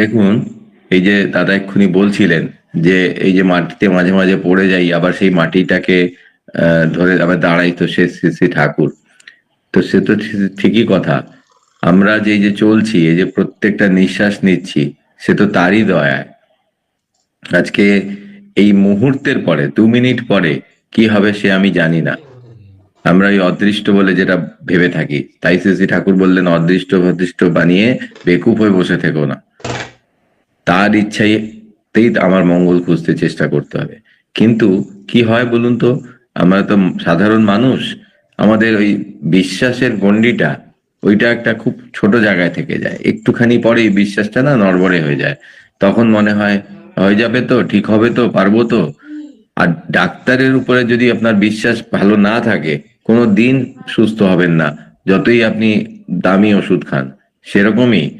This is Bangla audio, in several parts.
দেখুন, এই যে দাদা এক্ষুনি বলছিলেন যে এই যে মাটিতে মাঝে মাঝে পড়ে যাই, আবার সেই মাটিটাকে ধরে আবার দাঁড়াই তো সে শ্রী ঠাকুর। তো সে তো ঠিকই কথা। আমরা যে যে চলছি, এই যে প্রত্যেকটা নিঃশ্বাস নিচ্ছি, সে তো তারই দয়ায়। আজকে এই মুহূর্তের পরে, দু মিনিট পরে, কি হবে সে আমি জানি না। আমরা ওই অদৃষ্ট বলে যেটা ভেবে থাকি, তাই শ্রী ঠাকুর বললেন, অদৃষ্ট অদৃষ্ট বানিয়ে বেকুপ হয়ে বসে থেকো না। তার ইচ্ছাইতেই আমার মঙ্গল খুঁজতে চেষ্টা করতে হবে। কিন্তু কি হয় বলুন তো? আমরা তো সাধারণ মানুষ, আমাদের ওই বিশ্বাসের গণ্ডিটা ওইটা একটা খুব ছোট জায়গায় থেকে যায়। একটুখানি পরেই বিশ্বাসটা না নড়বড়ে হয়ে যায়। তখন মনে হয়, হয়ে যাবে তো, ঠিক হবে তো, পারব তো। আর ডাক্তারের উপরে যদি আপনার বিশ্বাস ভালো না থাকে, কোনো দিন সুস্থ হবেন না, যতই আপনি দামি ওষুধ খান। সেরকমই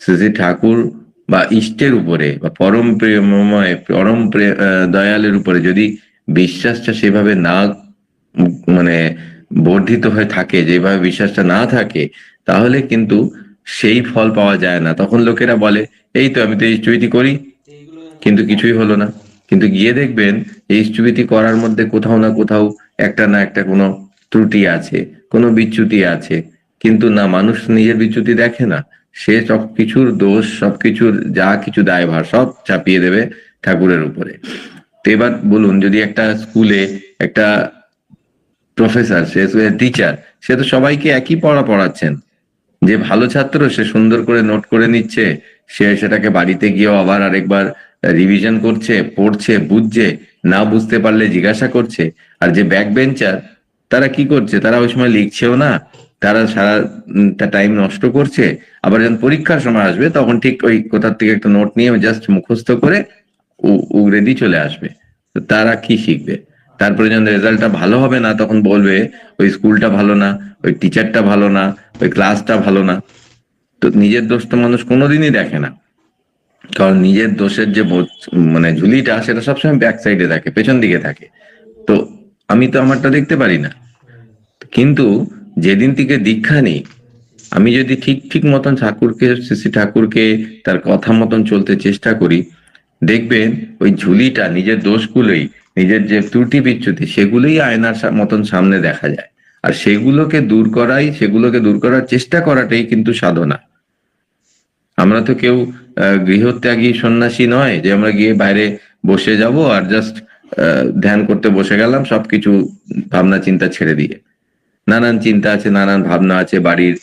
শ্রী ঠাকুর বা ইষ্টের উপরে বা পরম প্রেমময়, পরম দয়ালের উপরে যদি বিশ্বাসটা সেভাবে না মানে বর্ধিত হয়ে থাকে, যেভাবে বিশ্বাসটা না থাকে, তাহলে কিন্তু সেই ফল পাওয়া যায় না। তখন লোকেরা বলে, এই তো আমি তো ইষ্টবিতি করি। কিন্তু কিছুই হলো না। কিন্তু গিয়ে দেখবেন, এই ইষ্টবিতি করার মধ্যে কোথাও না কোথাও একটা না একটা কোনো ত্রুটি আছে, কোনো বিচ্যুতি আছে। কিন্তু না, মানুষ নিজের বিচ্যুতি দেখে না। সে সবকিছুর দোষ সবকিছুর যা কিছু দায়ভার, সব চাপিয়ে দেবে ঠাকুরের উপরে। তো এবার বলুন, যদি একটা স্কুলে একটা প্রফেসর সে টিচার সে তো সবাইকে একই পড়া পড়াচ্ছেন। যে ভালো ছাত্র, সে সুন্দর করে নোট করে নিচ্ছে, সে সেটাকে বাড়িতে গিয়েও আবার আরেকবার রিভিশন করছে, পড়ছে, বুঝছে, না বুঝতে পারলে জিজ্ঞাসা করছে। আর যে ব্যাক বেঞ্চার তারা কি করছে? তারা ওই সময় লিখছেও না তারা সারা টাইম নষ্ট করছে। আবার যখন পরীক্ষার সময় আসবে, তখন ঠিক ওই কোথার থেকে একটা নোট নিয়ে জাস্ট মুখস্থ করে উগরে দিয়ে চলে আসবে। তো তারা কি শিখবে? তারপরে যখন রেজাল্টটা ভালো হবে না, তখন বলবে, ওই স্কুলটা ভালো না, ওই টিচারটা ভালো না, ওই ক্লাসটা ভালো না। তো নিজের দোষ তো মানুষ কোনোদিনই দেখে না। কারণ নিজের দোষের যে মানে ঝুলিটা, সেটা সবসময় ব্যাক সাইডে থাকে, পেছন দিকে থাকে। তো আমি তো আমারটা দেখতে পারি না। কিন্তু যেদিন থেকে দীক্ষা নেই, আমি যদি ঠিক ঠিক মতন ঠাকুরকে, শ্রী ঠাকুরকে তার কথা মতন চলতে চেষ্টা করি, দেখবেন ওই ঝুলিটা নিজের দোষগুলোই, নিজের যে ত্রুটি বিচ্যুতি, সেগুলোই আয়নার মতন সামনে দেখা যায়। আর সেগুলোকে দূর করাই, সেগুলোকে দূর করার চেষ্টা করাটাই কিন্তু সাধনা। আমরা তো কেউ গৃহত্যাগী সন্ন্যাসী নয় যে আমরা গিয়ে বাইরে বসে যাব আর জাস্ট ধ্যান করতে বসে গেলাম, সবকিছু ভাবনা চিন্তা ছেড়ে দিয়ে। নানান চিন্তা আছে, নানান ভাবনা আছে, বাড়ির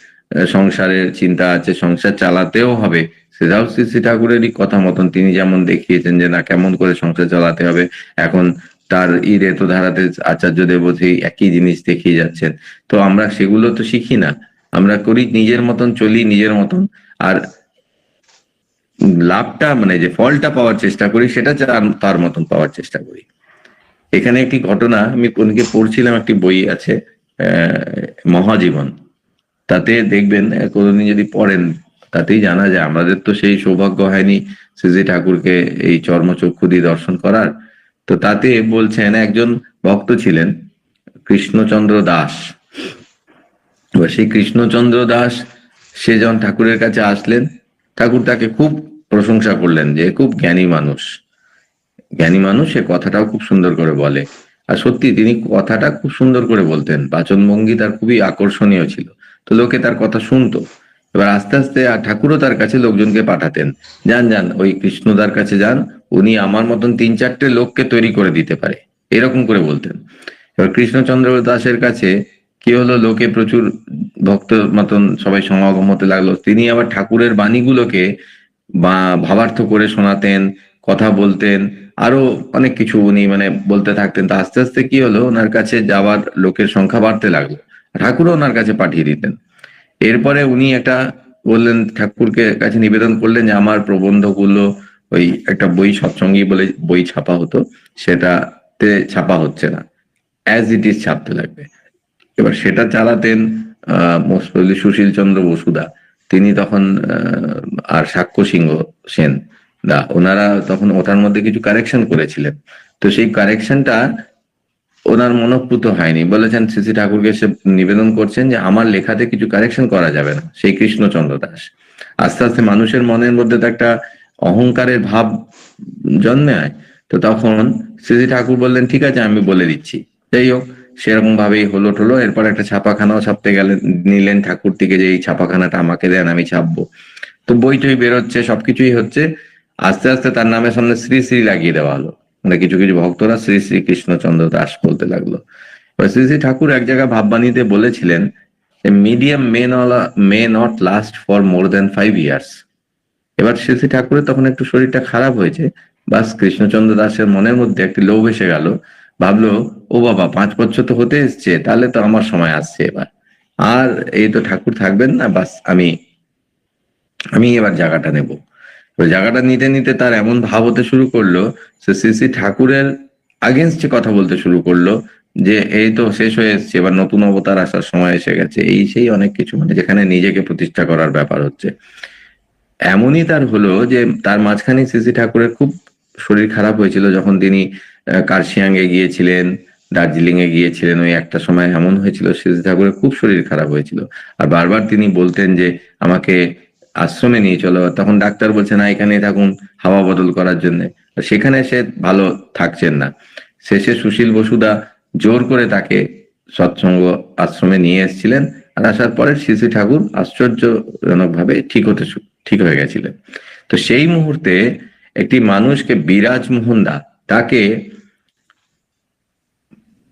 সংসারের চিন্তা আছে, সংসার চালাতেও হবে। সেটাও শ্রী শ্রী ঠাকুরেরই কথা মতন। তিনি যেমন দেখিয়েছেন যে, না, কেমন করে সংসার চালাতে হবে? এখন তার ই রেতো ধারাতে আচার্য দেবতী একই জিনিস দেখিয়ে যাচ্ছেন। তো আমরা সেগুলো তো শিখি না। আমরা করি নিজের মতন, চলি নিজের মতন। আর লাভটা মানে যে ফলটা পাওয়ার চেষ্টা করি, সেটা তার- মতন পাওয়ার চেষ্টা করি। এখানে একটি ঘটনা, আমি কোনকে পড়ছিলাম, একটি বই আছে। মহাজীবন। তাতে দেখবেন কোনোদিন যদি পড়েন, তাতেই জানা যায়, আমাদের তো সেই সৌভাগ্য হয়নি শ্রী ঠাকুরকে এই চর্মচক্ষু দিয়ে দর্শন করার। তো তাতে বলছেন, একজন ভক্ত ছিলেন, কৃষ্ণচন্দ্র দাস। সেই কৃষ্ণচন্দ্র দাস, সে যখন ঠাকুরের কাছে আসলেন, ঠাকুর তাকে খুব প্রশংসা করলেন যে, খুব জ্ঞানী মানুষ। জ্ঞানী মানুষ, সে কথাটাও খুব সুন্দর করে বলে। আর সত্যি তিনি কথাটা খুব সুন্দর করে বলতেন। বাচনভঙ্গি তার খুবই আকর্ষণীয় ছিল। তো লোকে তার কথা শুনতো। এবার আস্তে আস্তে আর ঠাকুরও তার কাছে লোকজনকে পাঠাতেন। যান যান, ওই কৃষ্ণদার কাছে যান। উনি আমার মতন তিন চারটে লোককে তৈরি করে দিতে পারে। এরকম করে বলতেন। এবার কৃষ্ণচন্দ্র দাসের কাছে কি হলো? লোকে প্রচুর ভক্ত মতন সবাই সমাগম হতে লাগল। তিনি আবার ঠাকুরের বাণীগুলোকে বা ভাবার্থ করে শোনাতেন। কথা বলতেন। আরও অনেক কিছু উনি মানে বলতে থাকতেন। তা আস্তে আস্তে কি হলো, ওনার কাছে যাওয়ার লোকের সংখ্যা বাড়তে লাগল। ঠাকুরও ওনার কাছে পাঠিয়ে দিতেন। এরপরে উনি একটা বললেন, ঠাকুরকে কাছে নিবেদন করলেন যে, আমার প্রবন্ধগুলো ওই একটা বই, সৎসঙ্গী বলে বই ছাপা হতো। সেটাতে ছাপা হচ্ছে না। অ্যাজ ইট ইজ ছাপতে লাগবে। এবার সেটা চালাতেন, আহ সুশীল চন্দ্র বসুদা তিনি তখন আর সাক্ষ্য সিংহ সেন। দা ওনারা তখন ওটার মধ্যে কিছু কারেকশন করেছিলেন। তো সেই কারেকশনটা ওনার মনঃপুত হয়নি। বলেছেন শ্রী শ্রী ঠাকুরকে সে নিবেদন করছেন যে আমার লেখাতে কিছু কারেকশন করা যাবে না, সেই কৃষ্ণচন্দ্র দাস। আস্তে আস্তে মানুষের মনের মধ্যে তো একটা অহংকারের ভাব জন্মায় তো তখন শ্রী ঠাকুর বললেন, ঠিক আছে, আমি বলে দিচ্ছি। যাই হোক সেরকম ভাবেই হলো টলো এরপর একটা ছাপাখানাও ছাপতে গেলেন, নিলেন ঠাকুর থেকে যে এই ছাপাখানাটা আমাকে দেন, আমি ছাপবো। তো বই টই বেরোচ্ছে, সবকিছুই হচ্ছে। আস্তে আস্তে তার নামের সামনে শ্রী শ্রী লাগিয়ে দেওয়া হলো। মানে কিছু কিছু ভক্তরা শ্রী শ্রী কৃষ্ণচন্দ্র দাস বলতে লাগল। এবার শ্রী শ্রী ঠাকুর এক জায়গায় ভাববাণীতে বলেছিলেন medium may may not last for more than five years এবার শ্রী শ্রী ঠাকুরের তখন একটু শরীরটা খারাপ হয়েছে। বাস কৃষ্ণচন্দ্র দাসের মনের মধ্যে একটি লোভ এসে গেল। ভাবলো, ও বাবা, পাঁচ বছর তো হতে এসছে, তাহলে তো আমার সময় আসছে এবার। আর এই তো ঠাকুর থাকবেন না, বাস আমি আমি এবার জায়গাটা নেব। জায়গাটা নিতে নিতে তার এমন ভাব হতে শুরু করল সে শ্রী শ্রী ঠাকুরের আগেনস্টে কথা বলতে শুরু করল যে এই তো শেষ হয়ে এসছে, এবার নতুন অবতার আসার সময় এসে গেছে। এই সেই অনেক কিছু মানে যেখানে নিজেকে প্রতিষ্ঠা করার ব্যাপার হচ্ছে। এমনই তার হলো যে তার মাঝখানে শ্রী ঠাকুরের খুব শরীর খারাপ হয়েছিল যখন তিনি কার্শিয়াঙ্গে গিয়েছিলেন দার্জিলিং এ গিয়েছিলেন, ওই একটা সময় এমন হয়েছিল শ্রী ঠাকুরের খুব শরীর খারাপ হয়েছিল। আর বারবার তিনি বলতেন যে আমাকে আশ্রমে নিয়ে চলো। তখন ডাক্তার বলছে, না এখানে থাকুন হাওয়া বদল করার জন্য। সেখানে সে ভালো থাকছেন না। শেষে সুশীল বসুদা জোর করে তাকে সৎসঙ্গ আশ্রমে নিয়ে এসেছিলেন আর আসার পরে শ্রী ঠাকুর আশ্চর্যজনক ভাবে ঠিক হতে ঠিক হয়ে গেছিলেন। তো সেই মুহূর্তে একটি মানুষকে বিরাজ মোহনদা তাকে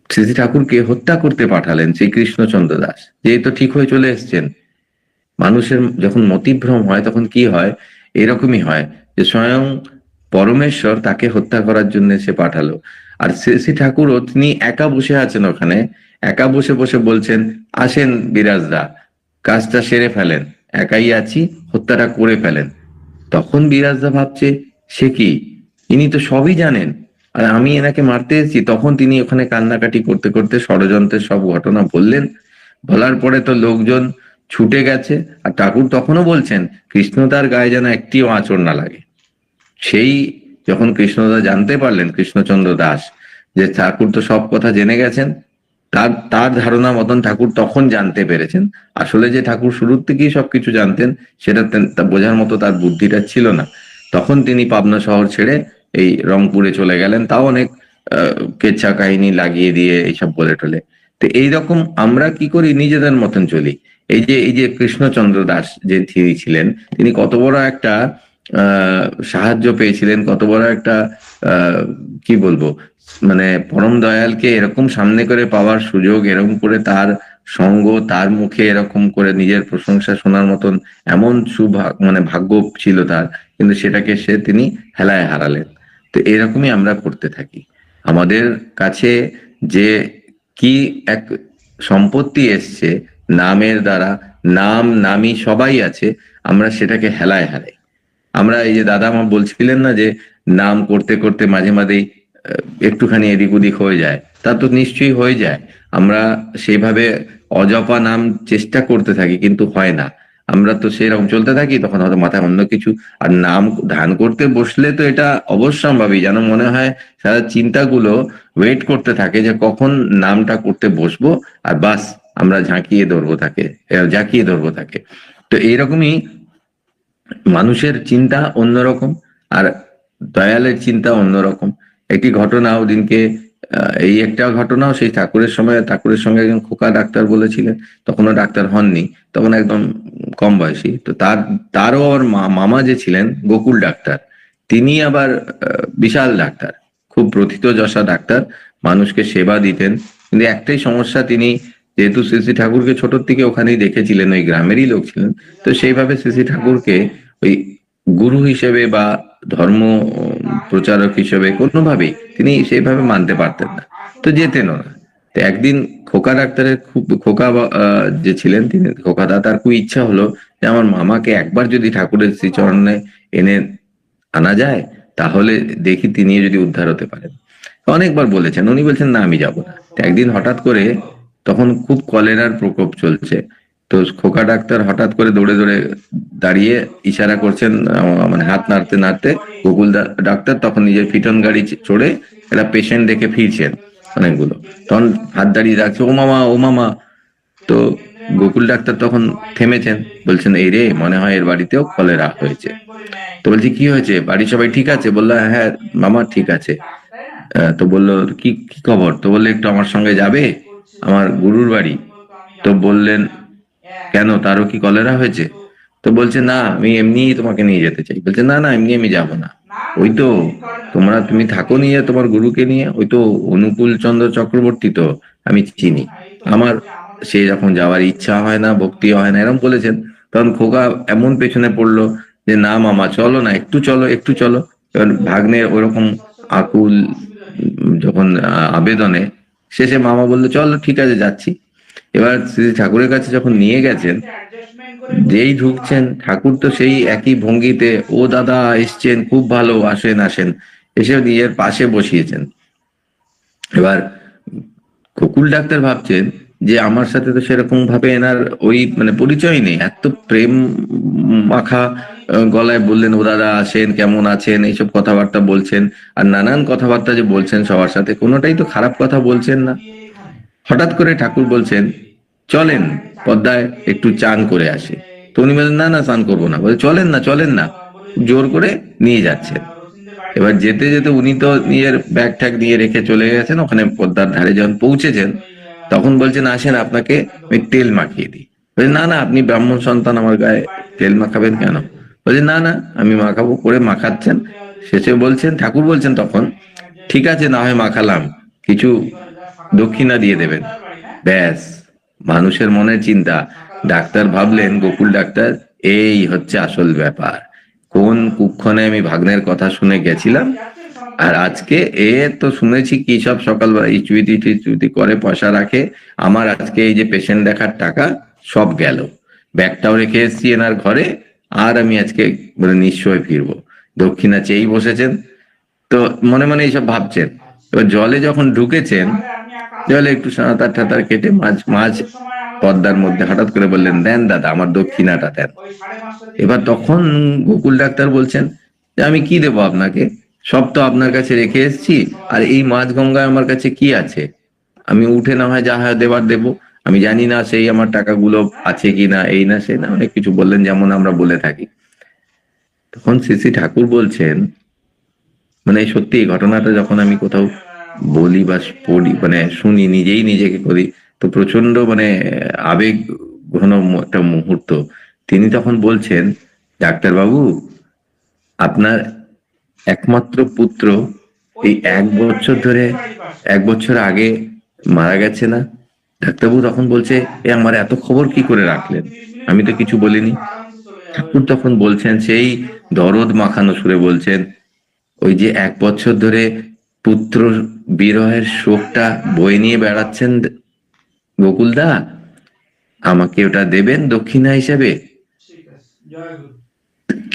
শ্রী ঠাকুরকে হত্যা করতে পাঠালেন শ্রী কৃষ্ণচন্দ্র দাস। যে তো ঠিক হয়ে চলে এসছেন মানুষের যখন মতিভ্রম হয়, তখন কি হয়? এরকমই হয় যে স্বয়ং পরমেশ্বর তাকে হত্যা করার জন্য সে পাঠালো। আর শ্রী ঠাকুরও তিনি একা বসে আছেন ওখানে, একা বসে বসে বলছেন, আসেন বিরাজদা কাজটা সেরে ফেলেন, একাই আছি, হত্যাটা করে ফেলেন। তখন বিরাজদা ভাবছে, সে কি? ইনি তো সবই জানেন। আর আমি এনাকে মারতে এসেছি, তখন তিনি ওখানে কান্নাকাটি করতে করতে ষড়যন্ত্রের সব ঘটনা বললেন। বলার পরে তো লোকজন ছুটে গেছে আর ঠাকুর তখনও বলছেন কৃষ্ণদার গায়ে যেন একটিও আঁচড় না লাগে। সেই যখন কৃষ্ণদা জানতে পারলেন, কৃষ্ণচন্দ্র দাস, যে ঠাকুর তো সব কথা জেনে গেছেন, তার তার ধারণা মতন ঠাকুর তখন জানতে পেরেছেন। আসলে যে ঠাকুর শুরুর থেকেই সবকিছু জানতেন, সেটা বোঝার মতো তার বুদ্ধিটা ছিল না। তখন তিনি পাবনা শহর ছেড়ে এই রংপুরে চলে গেলেন, তাও অনেক কেচ্ছা কাহিনী লাগিয়ে দিয়ে এইসব বলে টলে তো এইরকম আমরা কি করি? নিজেদের মতন চলি। এই যে এই যে কৃষ্ণচন্দ্র দাস যে তিনি ছিলেন, তিনি কত বড় একটা সাহায্য পেয়েছিলেন, কত বড় একটা কি বলব মানে পরম দয়ালকে এরকম সামনে করে পাওয়ার সুযোগ, এরকম করে তার সঙ্গ, তার মুখে এরকম করে নিজের প্রশংসা শোনার মতন এমন সুভাগ মানে ভাগ্য ছিল তার, কিন্তু সেটাকে সে তিনি হেলায় হারালেন। তো এরকমই আমরা করতে থাকি। আমাদের কাছে যে কি এক সম্পত্তি এসছে নামের দ্বারা, নাম, নামি সবাই আছে, আমরা সেটাকে হেলায় হারাই। আমরা এই যে দাদা আমার বলছিলেন না যে নাম করতে করতে মাঝে মাঝেই একটুখানি এদিক ওদিক হয়ে যায়, তা তো নিশ্চয়ই হয়ে যায়। আমরা সেইভাবে অজপা নাম চেষ্টা করতে থাকি, কিন্তু হয় না। আমরা তো সেরকম চলতে থাকি, তখন হয়তো মাথায় অন্য কিছু। আর নাম ধ্যান করতে বসলে তো এটা অবশ্যম্ভাবী, যেন মনে হয় সারা চিন্তাগুলো ওয়েট করতে থাকে যে কখন নামটা করতে বসবো, আর বাস। আমরা ঝাঁকিয়ে ধরবো তাকে ঝাঁকিয়ে ধরবো তাকে। তো এইরকমই মানুষের চিন্তা অন্যরকম আর দয়ালের চিন্তা অন্যরকম। একটি ঘটনা ওদিনকে এই একটা ঘটনাও সেই ঠাকুরের সময়, ঠাকুরের সঙ্গে একজন খোকা ডাক্তার বলেছিলেন, তখনও ডাক্তার হননি, তখন একদম কম বয়সী। তো তার, তারও আবার মামা যে ছিলেন, গোকুল ডাক্তার তিনি আবার বিশাল ডাক্তার, খুব প্রথিত যশা ডাক্তার, মানুষকে সেবা দিতেন। কিন্তু একটাই সমস্যা তিনি যেহেতু শ্রী ঠাকুরকে ছোটর থেকে ওখানেই দেখেছিলেন, ওই গ্রামেরই লোক ছিলেন, তো সেইভাবে শ্রী ঠাকুরকে ওই গুরু হিসেবে বা ধর্ম প্রচারক হিসেবে কোনোভাবেই তিনি সেইভাবে মানতে পারতেন না, তো যেতেনও না তো একদিন খোকা ডাক্তারের খুব, খোকা যে ছিলেন তিনি, খোকা দা, তার খুব ইচ্ছা হলো যে আমার মামাকে একবার যদি ঠাকুরের শ্রীচরণে এনে আনা যায়, তাহলে দেখি তিনি যদি উদ্ধার হতে পারেন। অনেকবার বলেছেন, উনি বলছেন, না, আমি যাব না। একদিন হঠাৎ করে তখন খুব কলেরার প্রকোপ চলছে। তো খোকা ডাক্তার হঠাৎ করে দৌড়ে দৌড়ে দাঁড়িয়ে ইশারা করছেন মানে হাত নাড়তে নাড়তে। গোকুল ডাক্তার তখন নিজের ফিটন গাড়ি চড়ে একটা পেশেন্ট দেখে ফিরছেন অনেকগুলো। তখন হাত দাঁড়িয়ে রাখছে ও মামা ও মামা। তো গোকুল ডাক্তার তখন থেমেছেন, বলছেন, এই রে, মনে হয় এর বাড়িতেও কলেরা হয়েছে। তো বলছি, কি হয়েছে? বাড়ির সবাই ঠিক আছে? বলল হ্যাঁ মামা ঠিক আছে। তো বলল, কি কি খবর? তো বললে, একটু আমার সঙ্গে যাবে? আমার গুরুর বাড়ি। তো বললেন, কেন? তারও কি কলেরা হয়েছে? তো বলছে, না, আমি এমনিই তোমাকে নিয়ে যেতে চাই। বলছে, না না, এমনি আমি যাব না। ওই তো তোমরা তুমি থাকো নিয়ে, তোমার গুরুকে নিয়ে। ওই তো অনুকূল চন্দ্র চক্রবর্তী তো আমি চিনি। আমার সে যখন যাওয়ার ইচ্ছা হয় না, ভক্তি হয় না এরকম বলেছেন। তখন খোকা এমন পেছনে পড়ল যে, না, মামা, চলো না, একটু চলো একটু চলো। এবার ভাগ্নের ওরকম আকুল যখন আবেদনে শেষে মামা বলল, চলো, ঠিক আছে, যাচ্ছি। এবার শ্রী ঠাকুরের কাছে যখন নিয়ে গেছেন, যেই ঢুকছেন, ঠাকুর তো সেই একই ভঙ্গিতে, ও দাদা, এসছেন, খুব ভালো, আসেন আসেন। এসে নিজের পাশে বসিয়েছেন। এবার গোকুল ডাক্তার ভাবছেন যে, আমার সাথে তো সেরকম ভাবে এনার ওই মানে পরিচয় নেই। এত প্রেম মাখা গলায় বললেন ও দাদা আসেন কেমন আছেন? এইসব কথাবার্তা বলছেন। আর নানান কথাবার্তা যে বলছেন সবার সাথে, কোনোটাই তো খারাপ কথা বলছেন না। হঠাৎ করে ঠাকুর বলছেন, চলেন পদ্মায় একটু চান করে আসে। তো উনি বলেন না না স্নান করব না। বলে, চলেন না চলেন না। জোর করে নিয়ে যাচ্ছেন। এবার যেতে যেতে উনি তো নিজের ব্যাগ ট্যাগ নিয়ে রেখে চলে গেছেন, ওখানে পদ্মার ধারে যখন পৌঁছেছেন, তখন বলছেন, আসেন, আপনাকে আমি তেল মাখিয়ে দিই। না না, আপনি ব্রাহ্মণ সন্তান, আমার গায়ে তেল মাখাবেন কেন? বলছে না না, আমি মাখাবো। করে মাখাচ্ছেন। শেষে বলছেন, ঠাকুর বলছেন তখন, ঠিক আছে, না হয় মাখালাম। কিছু দক্ষিণা দিয়ে দেবেন। ব্যাস, মানুষের মনের চিন্তা। ডাক্তার ভাবলেন, গোকুল ডাক্তার, এই হচ্ছে আসল ব্যাপার। কোন কুক্ষণে আমি ভাগ্নের কথা শুনে গেছিলাম? আর আজকে এ তো শুনেছি কি সব সকালবেলা ইচুইতি টিচুইতি করে, পয়সা রাখে। আমার আজকে এই যে পেশেন্ট দেখার টাকা, সব গেল। ব্যাগটাও রেখে এসেছি এনার ঘরে। আর আমি আজকে মানে নিশ্চয় ফিরবো। দক্ষিণা চেয়েই বসেছেন। তো মনে মনে এইসব ভাবছেন। এবার জলে যখন ঢুকেছেন, জলে একটু সাঁতার ঠাতার কেটে মাছ মাছ পদ্মার মধ্যে হঠাৎ করে বললেন, দেন দাদা, আমার দক্ষিণাটা দেন। এবার তখন গোকুল ডাক্তার বলছেন, যে আমি কি দেবো আপনাকে? সব তো আপনার কাছে রেখে এসেছি। আর এই মাঝ গঙ্গায় আমার কাছে কি আছে? আমি উঠে না হয় যা হয় দেবার দেবো। আমি জানি না সেই আমার টাকাগুলো আছে কি না এই না সেই না, অনেক কিছু বললেন যেমন আমরা বলে থাকি। তখন শ্রী ঠাকুর বলছেন মানে সত্যি এই ঘটনাটা যখন আমি কোথাও বলি বা পড়ি মানে শুনি, নিজেই নিজেকে করি, তো প্রচণ্ড মানে আবেগ ঘন একটা মুহূর্ত। তিনি তখন বলছেন, ডাক্তার বাবু, আপনার একমাত্র পুত্র এই এক বছর ধরে, এক বছর আগে মারা গেছে না? ডাক্তারবাবু তখন বলছে, এ আমার এত খবর কি করে রাখলেন? আমি তো কিছু বলিনি। ঠাকুর তখন বলছেন, সেই দরদ মাখানো সুরে বলছেন, ওই যে এক বছর ধরে পুত্র বিরহের শোকটা বয়ে নিয়ে বেড়াচ্ছেন গোকুলদা, আমাকে ওটা দেবেন দক্ষিণা হিসাবে?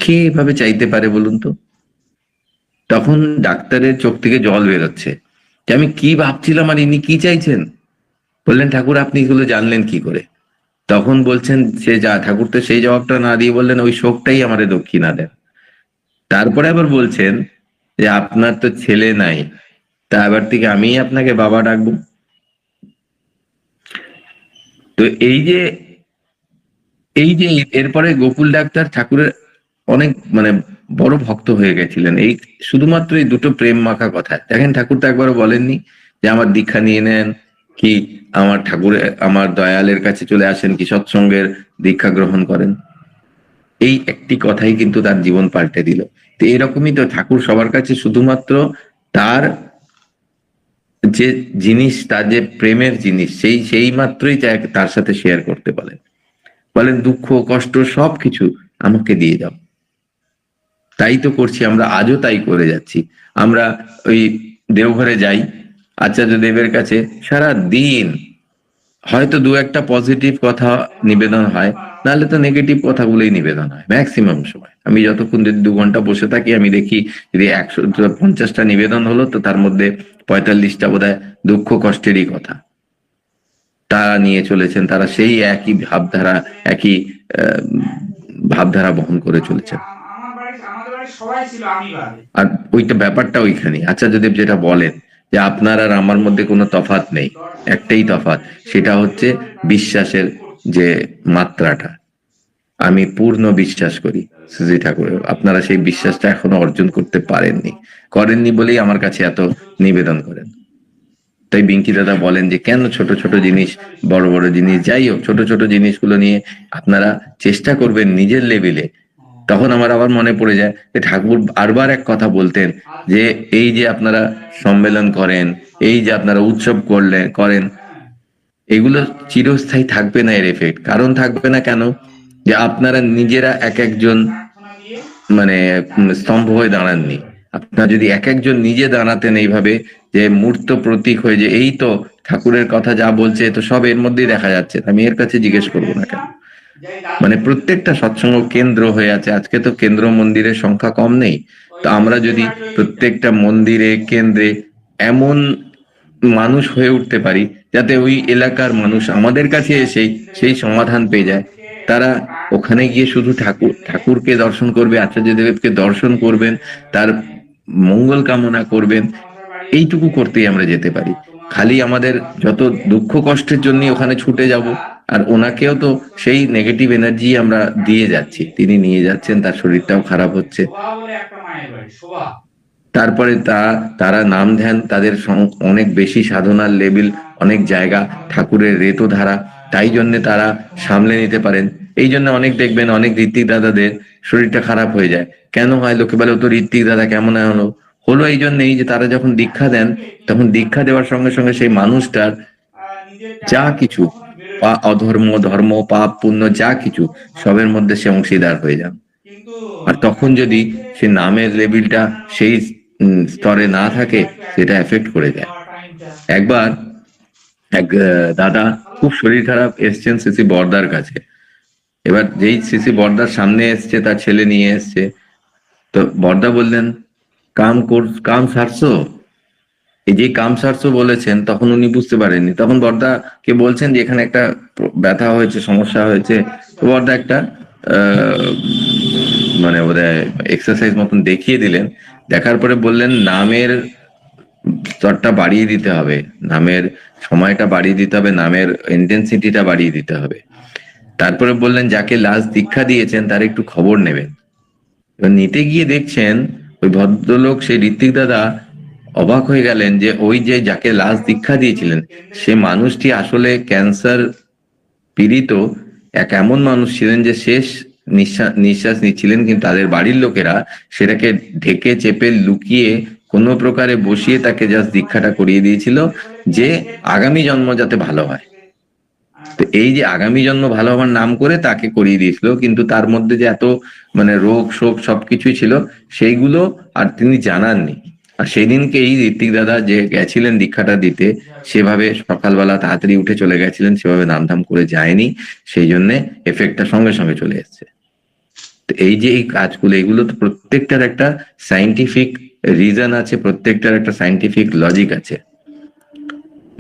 কে এভাবে চাইতে পারে বলুন তো? তখন ডাক্তারের চোখ থেকে জল বেরোচ্ছে, যে আমি কি ভাবছিলাম আর ইনি কি চাইছেন? বললেন, ঠাকুর, আপনি এগুলো জানলেন কি করে? তখন বলছেন, সে যা, ঠাকুর তো সেই জবাবটা না দিয়ে বললেন, ওই শোকটাই আমাদের দক্ষিণা দেন তারপরে আবার বলছেন যে, আপনার তো ছেলে নাই, তা এবার থেকে আমিই আপনাকে বাবা ডাকবো। তো এই যে এই যে এরপরে গোকুল ডাক্তার ঠাকুরের অনেক মানে বড় ভক্ত হয়ে গেছিলেন। এই শুধুমাত্র এই দুটো প্রেম মাখা কথা। দেখেন, ঠাকুর তো একবারও বলেননি যে, আমার দীক্ষা নিয়ে নেন, কি আমার ঠাকুরের, আমার দয়ালের কাছে চলে আসেন কি সৎসঙ্গের দীক্ষা গ্রহণ করেন। এই একটি কথাই কিন্তু তার জীবন পাল্টে দিল। তো এরকমই তো ঠাকুর সবার কাছে শুধুমাত্র তার যে জিনিস, তার যে প্রেমের জিনিস, সেই সেই মাত্রই তার সাথে শেয়ার করতে বলেন। বলেন, দুঃখ, কষ্ট সবকিছু আমাকে দিয়ে দাও। তাই তো করছি, আমরা আজও তাই করে যাচ্ছি। আমরা ওই দেওঘরে যাই আচার্য দেবের কাছে সারা দিন হয়তো দু একটা পজিটিভ কথা নিবেদন হয় নাহলে তো নেগেটিভ কথাগুলোই নিবেদন হয় ম্যাক্সিমাম সময়। আমি যতক্ষণ যদি দু ঘণ্টা বসে থাকি আমি দেখি যদি একশো পঞ্চাশটা নিবেদন হলো তো তার মধ্যে পঁয়তাল্লিশটা বোধ হয় দুঃখ কষ্টেরই কথা। তারা নিয়ে চলেছেন তারা সেই একই ভাবধারা একই ভাবধারা বহন করে চলেছেন। আর ওইটা ব্যাপারটা ওইখানে আচার্যদেব যেটা বলেন যে আপনার আর আমার মধ্যে কোনো তফাৎ নেই, একটাই তফাৎ, সেটা হচ্ছে বিশ্বাসের যে মাত্রাটা। আমি পূর্ণ বিশ্বাস করি সুজি ঠাকুর আপনারা সেই বিশ্বাসটা এখনও অর্জন করতে পারেননি। করেননি বলেই আমার কাছে এত নিবেদন করেন। তাই বিঙ্কি দাদা বলেন যে, কেন ছোট ছোট জিনিস, বড় বড় জিনিস, যাই হোক, ছোট ছোট জিনিসগুলো নিয়ে আপনারা চেষ্টা করবেন নিজের লেভেলে তখন আমার আবার মনে পড়ে যায় যে ঠাকুর বারবার এক কথা বলতেন যে এই যে আপনারা সম্মেলন করেন, এই যে আপনারা উৎসব করলে, করেন, এগুলো চিরস্থায়ী থাকবে না এর এফেক্ট কারণ থাকবে না কেন? যে আপনারা নিজেরা এক একজন মানে স্তম্ভ হয়ে দাঁড়াননি। আপনারা যদি এক একজন নিজে দাঁড়াতেন এইভাবে যে মূর্ত প্রতীক হয়ে যে এই তো ঠাকুরের কথা যা বলছে তো সব এর মধ্যেই দেখা যাচ্ছে আমি এর কাছে জিজ্ঞেস করব না কেন? মানে প্রত্যেকটা সৎসঙ্গ কেন্দ্র হয়ে আছে। আজকে তো কেন্দ্র মন্দিরের সংখ্যা কম নেই। তো আমরা যদি প্রত্যেকটা মন্দিরে, কেন্দ্রে এমন মানুষ হয়ে উঠতে পারি, যাতে ওই এলাকার মানুষ আমাদের কাছে এসে সেই সমাধান পেয়ে যায়। তারা ওখানে গিয়ে শুধু ঠাকুর, ঠাকুরকে দর্শন করবে আচার্য দেবকে দর্শন করবেন, তার মঙ্গল কামনা করবেন। এইটুকু করতেই আমরা যেতে পারি। খালি আমাদের যত দুঃখ কষ্টের জন্য ওখানে ছুটে যাব আর ওনাকেও তো সেই নেগেটিভ এনার্জি আমরা দিয়ে যাচ্ছি। তিনি নিয়ে যাচ্ছেন, তার শরীরটাও খারাপ হচ্ছে। তারপরে তা, তারা নাম ধ্যান, তাদের অনেক বেশি সাধনার লেভেল অনেক জায়গা, ঠাকুরের রেতো ধারা তাই জন্য তারা সামলে নিতে পারেন। এই জন্য অনেক দেখবেন, অনেক ঋত্বিক দাদাদের শরীরটা খারাপ হয়ে যায়। কেন হয়? লোকে বলে, "ও তো ঋত্বিক দাদা, কেমন হলো? হলো এই জন্যই যে তারা যখন দীক্ষা দেন, তখন দীক্ষা দেওয়ার সঙ্গে সঙ্গে সেই মানুষটার যা কিছু অধর্ম, ধর্ম, পাপ, পুণ্য, যা কিছু, সবের মধ্যে সে অংশীদার হয়ে যান। আর তখন যদি সে নামের লেভেলটা সেই স্তরে না থাকে, সেটা এফেক্ট করে যায়। একবার এক দাদা খুব শরীর খারাপ, এসছেন সিসি বর্দার কাছে। এবার যেই সিসি বর্দার সামনে এসছে, তার ছেলে নিয়ে এসছে। তো বর্দা বললেন, কাম কর, কাম সারছো? এই যে কাম সারছো বলেছেন, তখন উনি বুঝতে পারেননি। তখন বর্দা কে বলছেন যে এখানে একটা ব্যথা হয়েছে, সমস্যা হয়েছে। বর্দা একটা মানে বোধহয় এক্সারসাইজ মতন দেখিয়ে দিলেন। দেখার পরে বললেন, নামের স্তরটা বাড়িয়ে দিতে হবে। নামের সময়টা বাড়িয়ে দিতে হবে, নামের ইন্টেন্সিটিটা বাড়িয়ে দিতে হবে। তারপরে বললেন, যাকে লাস্ট দীক্ষা দিয়েছেন, তার একটু খবর নেবেন। নিতে গিয়ে দেখছেন, ওই ভদ্রলোক, সেই ঋত্বিক দাদা অবাক হয়ে গেলেন যে ওই যে যাকে লাশ দীক্ষা দিয়েছিলেন, সে মানুষটি আসলে ক্যান্সার পীড়িত, এক এমন মানুষ ছিলেন যে শেষ নিঃশ্বাস নিচ্ছিলেন, কিন্তু তাদের বাড়ির লোকেরা সেটাকে ঢেকে চেপে লুকিয়ে কোনো প্রকারে বসিয়ে তাকে জাস্ট দীক্ষাটা করিয়ে দিয়েছিল যে আগামী জন্ম যাতে ভালো হয়। তো এই যে আগামী জন্ম ভালো হওয়ার নাম করে তাকে করিয়ে দিয়েছিল, কিন্তু তার মধ্যে যে এত মানে রোগ শোক সবকিছুই ছিল, সেইগুলো আর তিনি জানাননি। আর সেই দিনকে এই ঋত্বিক দাদা যে গেছিলেন দীক্ষাটা দিতে, সেভাবে সকালবেলা তাড়াতাড়ি উঠে চলে গেছিলেন, সেভাবে নামধাম করে যায়নি, সেই জন্য এফেক্টটা সঙ্গে সঙ্গে চলে এসছে। এই যে এই কাজগুলো, এগুলো তো প্রত্যেকটার একটা সাইন্টিফিক রিজন আছে, প্রত্যেকটার একটা সাইন্টিফিক লজিক আছে।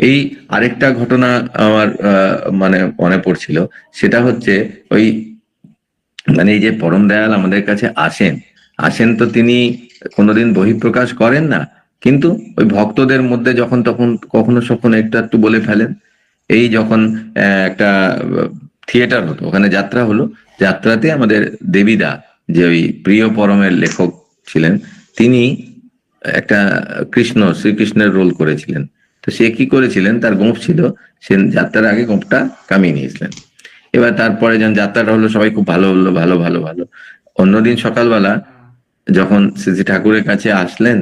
এই আরেকটা ঘটনা আমার মানে মনে পড়ছিল, সেটা হচ্ছে ওই মানে এই যে পরম দয়াল আমাদের কাছে আসেন আসেন তো তিনি কোনোদিন বহিঃপ্রকাশ করেন না। কিন্তু ওই ভক্তদের মধ্যে যখন তখন কখনো সখনো একটু একটু বলে ফেলেন। এই যখন একটা থিয়েটার হতো, ওখানে যাত্রা হলো। যাত্রাতে আমাদের দেবীদা, যে ওই প্রিয় পরমের লেখক ছিলেন, তিনি একটা কৃষ্ণ, শ্রীকৃষ্ণের রোল করেছিলেন। তো সে কি করেছিলেন, তার গোঁফ ছিল, সে যাত্রার আগে গোঁফটা কামিয়ে নিয়েছিলেন। এবার তারপরে যখন যাত্রাটা হলো, সবাই খুব ভালো হলো ভালো ভালো ভালো। অন্যদিন সকালবেলা যখন শ্রী ঠাকুরের কাছে আসলেন,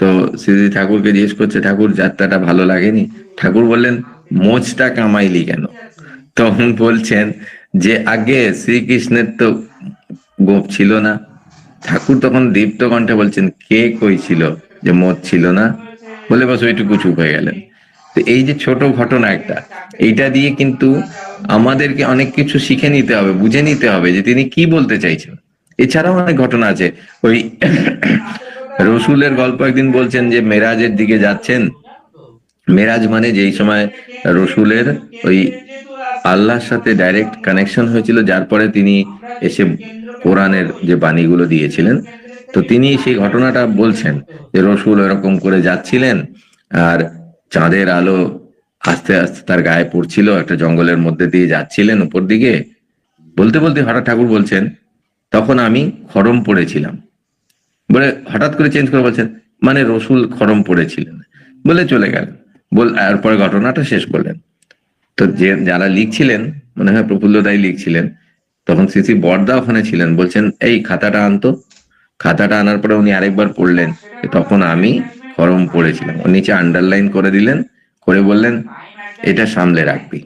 তো শ্রী ঠাকুরকে জিজ্ঞেস করছে, ঠাকুর, যাত্রাটা ভালো লাগেনি? ঠাকুর বললেন মোচটা কামাইলি কেন? তখন বলছেন যে, আগে শ্রীকৃষ্ণের তো গোপ ছিল না। ঠাকুর তখন দীপ্ত কণ্ঠে বলছেন, কে কই ছিল যে মোচ ছিল না? বলে বস ওইটুকু চুপ হয়ে গেলেন। তো এই যে ছোট ঘটনা একটা, এইটা দিয়ে কিন্তু আমাদেরকে অনেক কিছু শিখে নিতে হবে, বুঝে নিতে হবে যে তিনি কি বলতে চাইছেন। এছাড়াও অনেক ঘটনা আছে। ওই রসুলের গল্প একদিন বলছেন যে, মেরাজের দিকে যাচ্ছেন। মেরাজ মানে যেই সময় রসুলের ওই আল্লাহর সাথে ডাইরেক্ট কানেকশন হয়েছিল, যার পরে তিনি এসে কোরআনের যে বাণীগুলো দিয়েছিলেন। তো তিনি সেই ঘটনাটা বলছেন যে, রসুল এরকম করে যাচ্ছিলেন আর চাঁদের আলো আস্তে আস্তে তার গায়ে পড়ছিল, একটা জঙ্গলের মধ্যে দিয়ে যাচ্ছিলেন উপর দিকে। বলতে বলতে হঠাৎ ঠাকুর বলছেন তখন আমি খরম পড়েছিলাম। বলে হঠাৎ করে চেঞ্জ করে বলছেন মানে রসুল খরম পড়েছিলেন। বলে চলে গেলেন বল, এরপরে ঘটনাটা শেষ করলেন। তো যে যারা লিখছিলেন, মনে হয় প্রফুল্ল দাই লিখছিলেন, তখন সিসি বর্দা ওখানে ছিলেন। বলছেন, এই খাতাটা আনতো খাতাটা আনার পরে উনি আরেকবার পড়লেন, তখন আমি খরম পড়েছিলাম। নিচে আন্ডারলাইন করে দিলেন, করে বললেন, এটা সামলে রাখবি।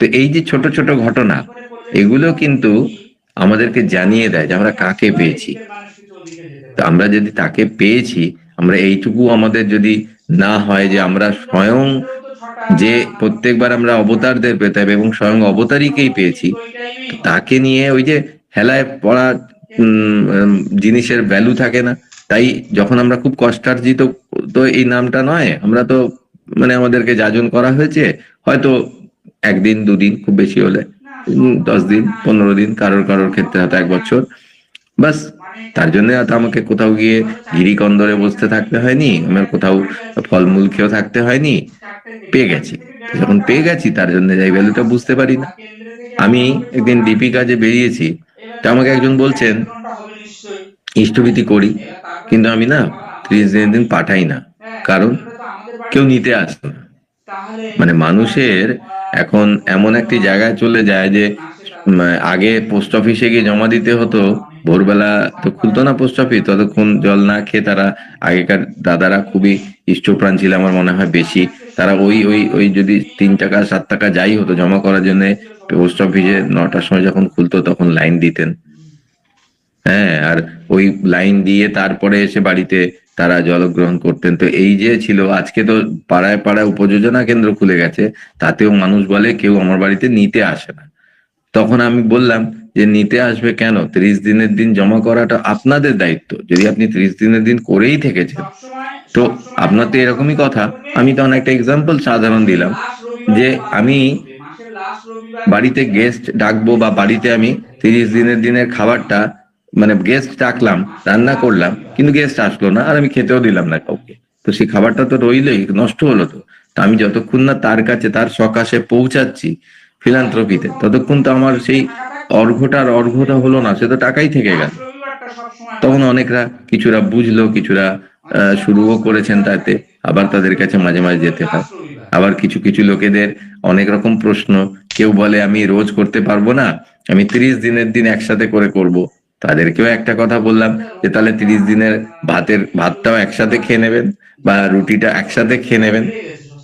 তো এই যে ছোট ছোট ঘটনা, এগুলো কিন্তু আমাদেরকে জানিয়ে দেয় যে আমরা কাকে পেয়েছি। তো আমরা যদি তাকে পেয়েছি, আমরা এইটুকু আমাদের যদি না হয় যে আমরা স্বয়ং যে প্রত্যেকবার আমরা অবতারদের পেতে হবে এবং স্বয়ং অবতারীকেই পেয়েছি, তাকে নিয়ে ওই যে হেলায় পড়া জিনিসের ভ্যালু থাকে না। তাই যখন আমরা খুব কষ্টার্জিত, তো এই নামটা নয়, আমরা তো মানে আমাদেরকে যাজন করা হয়েছে, হয়তো একদিন, দুদিন, খুব বেশি হলে। দশ দিন, পনেরো দিন, কারোর কারোর ক্ষেত্রে হয়তো এক বছর। বাস, তার জন্য হয়তো আমাকে কোথাও গিয়ে গিরিকন্দরে বসতে থাকতে হয়নি, আমার কোথাও ফলমূল খেয়েও থাকতে হয়নি, পেয়ে গেছি। যখন পেয়ে গেছি, তার জন্য যাই ভ্যালুটা বুঝতে পারি না। আমি একদিন ডিপি কাজে বেরিয়েছি, তো আমাকে একজন বলছেন, ইষ্টভীতি করি, কিন্তু আমি না ত্রিশ দিনের দিন পাঠাই না। কারণ কেউ নিতে আসে মানে মানুষের এখন এমন একটি জায়গায় চলে যায় যে আগে পোস্ট অফিসে গিয়ে জমা দিতে হতো, ভোরবেলা তো খুলতো না পোস্ট অফিস ততক্ষণ জল না খেয়ে তারা আগেকার দাদারা খুবই ইষ্টপ্রাণ ছিল আমার মনে হয় বেশি। তারা ওই ওই ওই যদি তিন টাকা, সাত টাকা যাই হতো জমা করার জন্য পোস্ট অফিসে নটার সময় যখন খুলতো তখন লাইন দিতেন। হ্যাঁ আর ওই লাইন দিয়ে তারপরে এসে বাড়িতে তারা জলগ্রহণ করতেন। তো এই যে ছিল, আজকে তো পাড়ায় পাড়ায় উপযোজনা কেন্দ্র খুলে গেছে, তাতেও মানুষ বলে কেউ আমার বাড়িতে নিতে আসে না। তখন আমি বললাম যে, নিতে আসবে কেন? ত্রিশ দিনের দিন জমা করাটা আপনাদের দায়িত্ব। যদি আপনি ত্রিশ দিনের দিন করেই থেকেছেন। তো আপনার তো এরকমই কথা। আমি তখন একটা এক্সাম্পল সাধারণ দিলাম যে, আমি বাড়িতে গেস্ট ডাকবো বা বাড়িতে আমি তিরিশ দিনের দিনের খাবারটা মানে গেস্ট ডাকলাম, রান্না করলাম, কিন্তু গেস্ট আসলো না আর আমি খেতেও দিলাম না কাউকে। তো সেই খাবারটা তো রইলই, নষ্ট হলো তো। আমি যতক্ষণ না তার কাছে, তার সকাশে পৌঁছাচ্ছি ফিলান্থ্রপিতে ততক্ষণ তো আমার সেই অর্ঘটা আর অর্ঘটা হলো না, সে তো টাকাই থেকে গেল। তখন অনেকরা কিছুরা বুঝলো, কিছুরা শুরুও করেছেন তাতে, আবার তাদের কাছে মাঝে মাঝে যেতে হয়। আবার কিছু কিছু লোকেদের অনেক রকম প্রশ্ন, কেউ বলে, আমি রোজ করতে পারব না, আমি তিরিশ দিনের দিন একসাথে করে করব। তাদেরকেও একটা কথা বললাম যে তাহলে তিরিশ দিনের ভাতের ভাতটাও একসাথে খেয়ে নেবেন বা রুটিটা একসাথে খেয়ে নেবেন।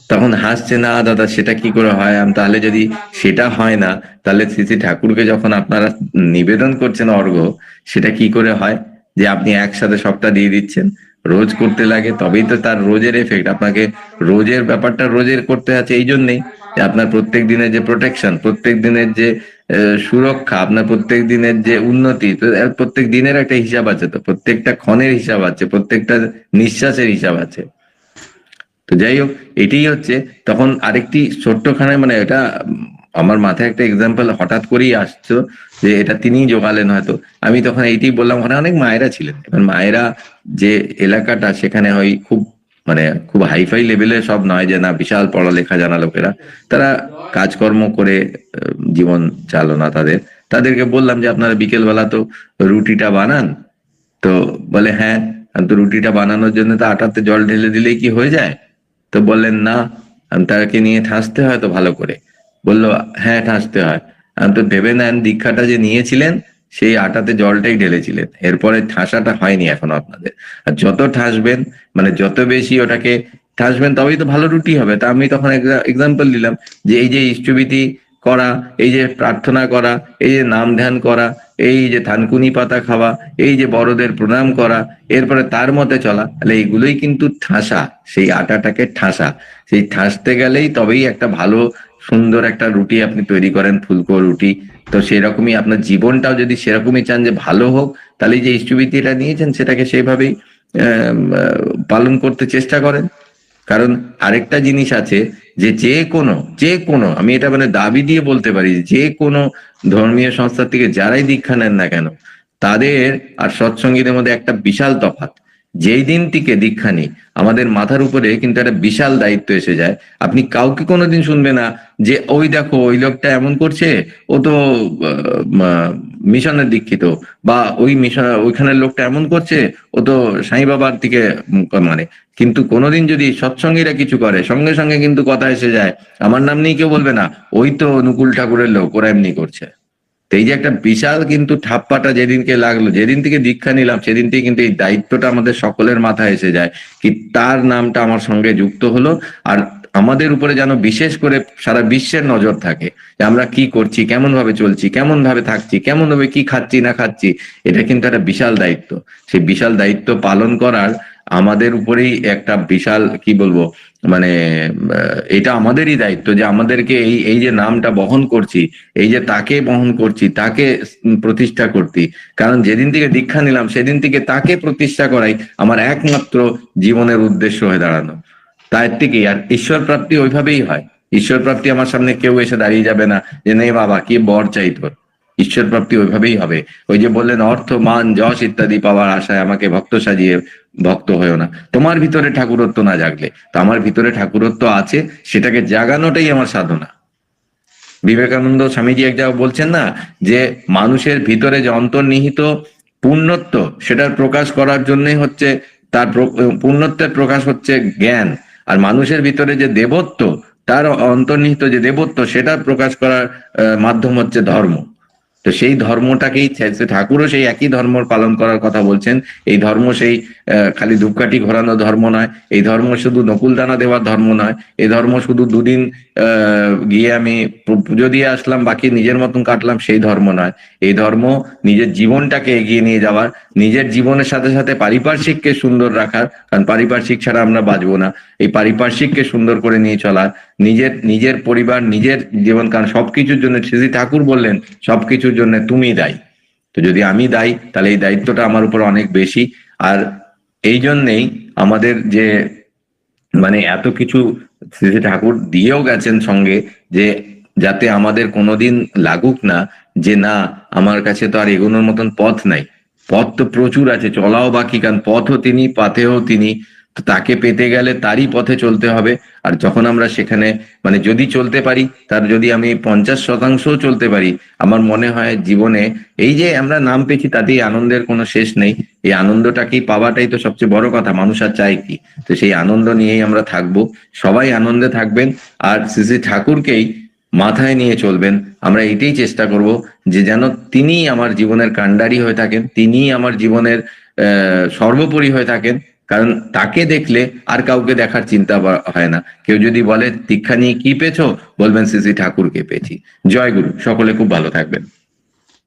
তখন হাসছে, না দাদা, সেটা কি করে হয়? আমি, তাহলে যদি সেটা হয় না, তাহলে শ্রী ঠাকুরকে যখন আপনারা নিবেদন করছেন অর্ঘ, সেটা কি করে হয়? যে আপনি একসাথে সবটা দিয়ে দিচ্ছেন। রোজ করতে লাগে, তবেই তো তার রোজের এফেক্ট আপনাকে রোজের ব্যাপারটা রোজের করতে আছে এই জন্যেই যে আপনার প্রত্যেক দিনের যে প্রোটেকশন প্রত্যেক দিনের যে সুরক্ষা আপনার প্রত্যেক দিনের যে উন্নতি প্রত্যেক দিনের একটা হিসাব আছে তো, প্রত্যেকটা ক্ষণের হিসাব আছে, প্রত্যেকটা নিঃশ্বাসের হিসাব আছে। তো যাই হোক, এটাই হচ্ছে, তখন আরেকটি ছোট্টখানে মানে এটা, আমার মাথায় একটা এক্সাম্পল হঠাৎ করেই আসছো যে এটা তিনিই জোগালেন হয়তো। আমি তখন এইটাই বললাম, ওখানে অনেক মায়েরা ছিলেন। এবার মায়েরা যে এলাকাটা, সেখানে হয় খুব মানে খুব হাইফাই লেভেলে সব নয় যে না, বিশাল পড়ালেখা জানা লোকেরা। তারা কাজকর্ম করে জীবন চালনা তাদের। তাদেরকে বললাম যে, আপনারা বিকেলবেলা তো রুটিটা বানান। তো বলে হ্যাঁ তো রুটিটা বানানোর জন্য তো আটাতে জল ঢেলে দিলেই কি হয়ে যায়? তো বললেন, না তাকে নিয়ে ঠাসতে হয় তো ভালো করে। বলল হ্যাঁ ঠাসতে হয়। আমি তো ভেবে নেন দীক্ষাটা যে নিয়েছিলেন সেই আটাতে জলটাই ঢেলেছিলেন। এরপরে ঠাসাটা হয়নি এখনও আপনাদের। আর যত ঠাসবেন মানে যত বেশি ওটাকে ঠাসবেন, তবেই তো ভালো রুটি হবে। তা আমি তখন এক্সাম্পল দিলাম যে এই যে ইষ্টভীতি করা, এই যে প্রার্থনা করা, এই যে নাম ধ্যান করা, এই যে থানকুনি পাতা খাওয়া, এই যে বড়দের প্রণাম করা, এরপরে তার মতে চলা, তাহলে এইগুলোই কিন্তু ঠাসা, সেই আটাটাকে ঠাসা। সেই ঠাসতে গেলেই তবেই একটা ভালো, সুন্দর একটা রুটি আপনি তৈরি করেন ফুলকো রুটি তো সেরকমই আপনার জীবনটাও যদি সেরকমই চান যে ভালো হোক, তাহলে যে ইষ্টভীতিটা নিয়েছেন সেটাকে সেইভাবেই পালন করতে চেষ্টা করেন। কারণ আরেকটা জিনিস আছে যে যে কোনো যে কোনো, আমি এটা মানে দাবি দিয়ে বলতে পারি যে কোনো ধর্মীয় সংস্থা থেকে যারাই দীক্ষা নেন না কেন, তাদের আর সৎসঙ্গীদের মধ্যে একটা বিশাল তফাৎ। যেই দিন থেকে দীক্ষা নিই, আমাদের মাথার উপরে কিন্তু একটা বিশাল দায়িত্ব এসে যায়। আপনি কাউকে কোনোদিন শুনবে না যে, ওই দেখো, ওই লোকটা এমন করছে, ও তো মিশনের দীক্ষিত বা ওই মিশন, ওইখানের লোকটা এমন করছে, ও তো সাই বাবার দিকে মানে। কিন্তু কোনোদিন যদি সৎসঙ্গীরা কিছু করে, সঙ্গে সঙ্গে কিন্তু কথা এসে যায়, আমার নাম নিয়ে কেউ বলবে না, ওই তো অনুকূল ঠাকুরের লোক, ওরা এমনি করছে। তো এই যে একটা বিশাল কিন্তু ঠাপ্পাটা যেদিনকে লাগল, যেদিন থেকে দীক্ষা নিলাম সেদিন থেকে কিন্তু এই দায়িত্বটা আমাদের সকলের মাথায় এসে যায় কি তার নামটা আমার সঙ্গে যুক্ত হলো আর আমাদের উপরে যেন বিশেষ করে সারা বিশ্বের নজর থাকে যে আমরা কি করছি কেমন ভাবে চলছি কেমন ভাবে থাকছি কেমন ভাবে কি খাচ্ছি, না খাচ্ছি, এটা কিন্তু একটা বিশাল দায়িত্ব। সেই বিশাল দায়িত্ব পালন করার আমাদের উপরেই একটা বিশাল, কি বলব মানে এটা আমাদেরই দায়িত্ব যে আমাদেরকে এই এই যে নামটা বহন করছি, এই যে তাকে বহন করছি, তাকে প্রতিষ্ঠা করতি। কারণ যেদিন থেকে দীক্ষা নিলাম, সেদিন থেকে তাকে প্রতিষ্ঠা করাই আমার একমাত্র জীবনের উদ্দেশ্য হয়ে দাঁড়ানো। তার থেকেই, আর ঈশ্বর প্রাপ্তি ওইভাবেই হয়। ঈশ্বর প্রাপ্তি আমার সামনে কেউ এসে দাঁড়িয়ে যাবে না যে নেই বাবা, কি বর চাই তোর? ঈশ্বর প্রাপ্তি ওইভাবেই হবে। ওই যে বললেন, অর্থ, মান, যশ ইত্যাদি পাওয়ার আশায় আমাকে ভক্ত সাজিয়ে ভক্ত হয়েও না। তোমার ভিতরে ঠাকুরত্ব না জাগলে। তো আমার ভিতরে ঠাকুরত্ব আছে, সেটাকে জাগানোটাই আমার সাধনা। বিবেকানন্দ স্বামীজি এক জায়গায় বলছেন না যে, মানুষের ভিতরে যে অন্তর্নিহিত পূর্ণত্ব, সেটার প্রকাশ করার জন্যই হচ্ছে তার প্র- পূর্ণত্বের প্রকাশ হচ্ছে জ্ঞান। আর মানুষের ভিতরে যে দেবত্ব, তার অন্তর্নিহিত যে দেবত্ব, সেটার প্রকাশ করার মাধ্যম হচ্ছে ধর্ম। তো সেই ধর্মটাকেই ঠাকুরও সেই একই ধর্ম পালন করার কথা বলছেন। এই ধর্ম সেই খালি ধূপকাঠি ঘোরানো ধর্ম নয়। এই ধর্ম শুধু নকুলদানা দেওয়ার ধর্ম নয়। এই ধর্ম শুধু দুদিন গিয়ে আমি পুজো দিয়ে আসলাম, বাকি নিজের মতন কাটলাম, সেই ধর্ম নয়। এই ধর্ম নিজের জীবনটাকে এগিয়ে নিয়ে যাওয়ার, নিজের জীবনের সাথে সাথে পারিপার্শ্বিককে সুন্দর রাখার, কারণ পারিপার্শ্বিক ছাড়া আমরা বাঁচবো না। এই পারিপার্শ্বিককে সুন্দর করে নিয়ে চলার নিজের নিজের পরিবার, নিজের জীবন কারণ সবকিছুর জন্য শ্রী ঠাকুর বললেন, সবকিছুর জন্য তুমি দায়ী। তো যদি আমি দায়ী, তাহলে এই দায়িত্বটা আমার উপর অনেক বেশি। আর এই জন্যেই আমাদের যে মানে এত কিছু শ্রী ঠাকুর দিয়েও গেছেন সঙ্গে, যে যাতে আমাদের কোনোদিন লাগুক না, যে না, আমার কাছে তো আর এগোনোর মতন পথ নাই। পথ তো প্রচুর আছে, চলাও বাকি, কারণ পথও তিনি, পাথেও তিনি তাকে পেতে গেলে তারই পথে চলতে হবে। আর যখন আমরা সেখানে মানে যদি চলতে পারি, তার যদি আমি পঞ্চাশ শতাংশও চলতে পারি, আমার মনে হয় জীবনে এই যে আমরা নাম পেয়েছি, তাতেই আনন্দের কোনো শেষ নেই। এই আনন্দটাকেই পাওয়াটাই তো সবচেয়ে বড় কথা, মানুষ আর চায় কি? তো সেই আনন্দ নিয়েই আমরা থাকব। সবাই আনন্দে থাকবেন, আর শ্রী ঠাকুরকেই মাথায় নিয়ে চলবেন। আমরা এটাই চেষ্টা করব যে যেন তিনিই আমার জীবনের কাণ্ডারি হয়ে থাকেন, তিনিই আমার জীবনের সর্বোপরি হয়ে থাকেন। কারণ তাকে দেখলে আর কাউকে দেখার চিন্তা হয় না। কেউ যদি বলে, দীক্ষা নিয়ে কি পেয়েছ? বলবেন, শ্রী শ্রী ঠাকুরকে পেয়েছি। জয় গুরু। সকলে খুব ভালো থাকবেন।